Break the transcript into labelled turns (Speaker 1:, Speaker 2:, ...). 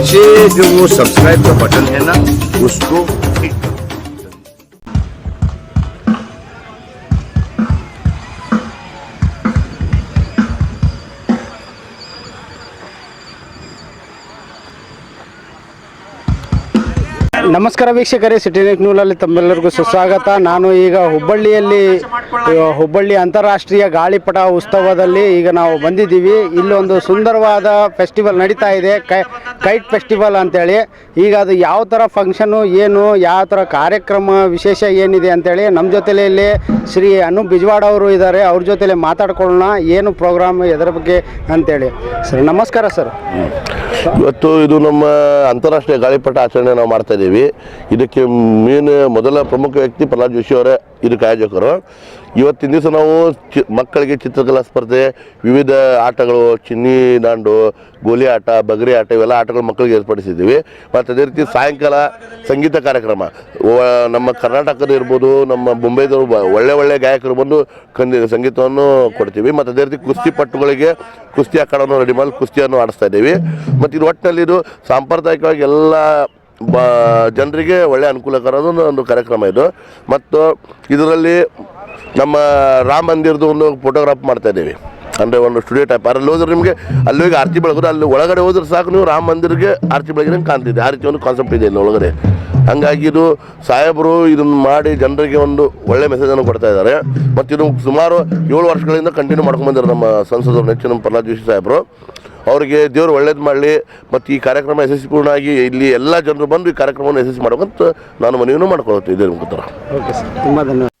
Speaker 1: नीचे जो वो सब्सक्राइब का बटन है ना उसको
Speaker 2: ನಮಸ್ಕಾರ ವೀಕ್ಷಕರೇ ಸಿಟಿ ನೆಟ್ ನ್ಯೂಲಲ್ಲಿ ತಮ್ಮೆಲ್ಲರಿಗೂ ಸುಸ್ವಾಗತ. ನಾನು ಈಗ ಹುಬ್ಬಳ್ಳಿಯಲ್ಲಿ ಹುಬ್ಬಳ್ಳಿ ಅಂತಾರಾಷ್ಟ್ರೀಯ ಗಾಳಿಪಟ ಉತ್ಸವದಲ್ಲಿ ಈಗ ನಾವು ಬಂದಿದ್ದೀವಿ. ಇಲ್ಲೊಂದು ಸುಂದರವಾದ ಫೆಸ್ಟಿವಲ್ ನಡೀತಾ ಇದೆ ಕೈಟ್ ಫೆಸ್ಟಿವಲ್ ಅಂತೇಳಿ. ಈಗ ಅದು ಯಾವ ಥರ ಫಂಕ್ಷನು ಏನು, ಯಾವ ಥರ ಕಾರ್ಯಕ್ರಮ ವಿಶೇಷ ಏನಿದೆ ಅಂತೇಳಿ ನಮ್ಮ ಜೊತೆಲೇ ಇಲ್ಲಿ ಶ್ರೀ ಅನು ಬಿಜ್ವಾಡ ಅವರು ಇದ್ದಾರೆ. ಅವ್ರ ಜೊತೆಲೆ ಮಾತಾಡ್ಕೊಳ್ಳೋಣ, ಏನು ಪ್ರೋಗ್ರಾಮ್ ಎದರ ಬಗ್ಗೆ ಅಂತೇಳಿ. ಸರ್, ನಮಸ್ಕಾರ ಸರ್.
Speaker 3: ಇವತ್ತು ಇದು ನಮ್ಮ ಅಂತಾರಾಷ್ಟ್ರೀಯ ಗಾಳಿಪಟ ಆಚರಣೆ ನಾವು ಮಾಡ್ತಾ ಇದ್ದೀವಿ ಇದಕ್ಕೆ ಮೇನ್ ಮೊದಲ ಪ್ರಮುಖ ವ್ಯಕ್ತಿ ಪ್ರಹ್ಲಾದ್ ಜೋಶಿ ಅವರೇ. ಇದಕ್ಕೆ ಕಾಯೋಜಕರು. ಇವತ್ತಿನ ದಿವಸ ನಾವು ಚಿ, ಮಕ್ಕಳಿಗೆ ಚಿತ್ರಕಲಾ ಸ್ಪರ್ಧೆ, ವಿವಿಧ ಆಟಗಳು, ಚಿನ್ನಿ ದಾಂಡು, ಗೋಲಿ ಆಟ, ಬಗರಿ ಆಟ, ಇವೆಲ್ಲ ಆಟಗಳು ಮಕ್ಕಳಿಗೆ ಏರ್ಪಡಿಸಿದ್ದೀವಿ. ಮತ್ತು ಅದೇ ರೀತಿ ಸಾಯಂಕಾಲ ಸಂಗೀತ ಕಾರ್ಯಕ್ರಮ. ನಮ್ಮ ಕರ್ನಾಟಕದ ಇರ್ಬೋದು, ನಮ್ಮ ಮುಂಬೈದವರು ಒಳ್ಳೆ ಒಳ್ಳೆ ಗಾಯಕರು ಬಂದು ಕಂದಿ, ಸಂಗೀತವನ್ನು ಕೊಡ್ತೀವಿ. ಮತ್ತು ಅದೇ ರೀತಿ ಕುಸ್ತಿ ಪಟ್ಟುಗಳಿಗೆ ಕುಸ್ತಿ ಅಖಾಡವನ್ನು ರೆಡಿ ಮಾಡಿ ಕುಸ್ತಿಯನ್ನು ಆಡಿಸ್ತಾ ಇದ್ದೀವಿ. ಮತ್ತು ಇದು ಒಟ್ಟಿನಲ್ಲಿ ಇದು ಸಾಂಪ್ರದಾಯಿಕವಾಗಿ ಎಲ್ಲ ಬ ಜನರಿಗೆ ಒಳ್ಳೆ ಅನುಕೂಲಕರದ ಒಂದು- ಕಾರ್ಯಕ್ರಮ ಇದು. ಮತ್ತು ಇದರಲ್ಲಿ ನಮ್ಮ ರಾಮ ಮಂದಿರದ ಒಂದು ಫೋಟೋಗ್ರಾಫ್ ಮಾಡ್ತಾ ಇದ್ದೀವಿ. ಅಂದರೆ ಒಂದು ಸ್ಟುಡಿಯೋ ಟೈಪ್ ಅಲ್ಲಿ ಹೋದ್ರೆ ನಿಮಗೆ ಅಲ್ಲಿ ಹೋಗಿ ಆರ್ತಿ ಬೆಳಗೋದು ಅಲ್ಲಿ ಒಳಗಡೆ ಹೋದ್ರೆ ಸಾಕು, ನೀವು ರಾಮ ಮಂದಿರಕ್ಕೆ ಆರ್ತಿ ಬೆಳಗಿನ ಕಾಣ್ತಿದೆ. ಆ ರೀತಿ ಒಂದು ಕಾನ್ಸೆಪ್ಟ್ ಇದೆ ಇಲ್ಲಿ ಒಳಗಡೆ. ಹಂಗಾಗಿ ಇದು ಸಾಹೇಬರು ಇದನ್ನು ಮಾಡಿ ಜನರಿಗೆ ಒಂದು ಒಳ್ಳೆ ಮೆಸೇಜನ್ನು ಕೊಡ್ತಾ ಇದ್ದಾರೆ. ಮತ್ತು ಇದು ಸುಮಾರು ಏಳು ವರ್ಷಗಳಿಂದ ಕಂಟಿನ್ಯೂ ಮಾಡ್ಕೊಂಡು ಬಂದಿದ್ದಾರೆ ನಮ್ಮ ಸಂಸದರು ನೆಚ್ಚಿನ ಪ್ರಹ್ಲಾದ್ ಜೋಶಿ ಸಾಹೇಬರು. ಅವರಿಗೆ ದೇವರು ಒಳ್ಳೇದು ಮಾಡಲಿ, ಮತ್ತು ಈ ಕಾರ್ಯಕ್ರಮ ಯಶಸ್ವಿಪೂರ್ಣವಾಗಿ ಇಲ್ಲಿ ಎಲ್ಲ ಜನರು ಬಂದು ಈ ಕಾರ್ಯಕ್ರಮವನ್ನು ಯಶಸ್ವಿ ಮಾಡ್ಬೇಕಂತ ನಾನು ಮನವಿಯನ್ನು ಮಾಡ್ಕೊಳ್ತೀನಿ. ಇದೇ ಮುಖಾಂತರ
Speaker 2: ಓಕೆ ಸರ್ ತುಂಬ ಧನ್ಯವಾದ.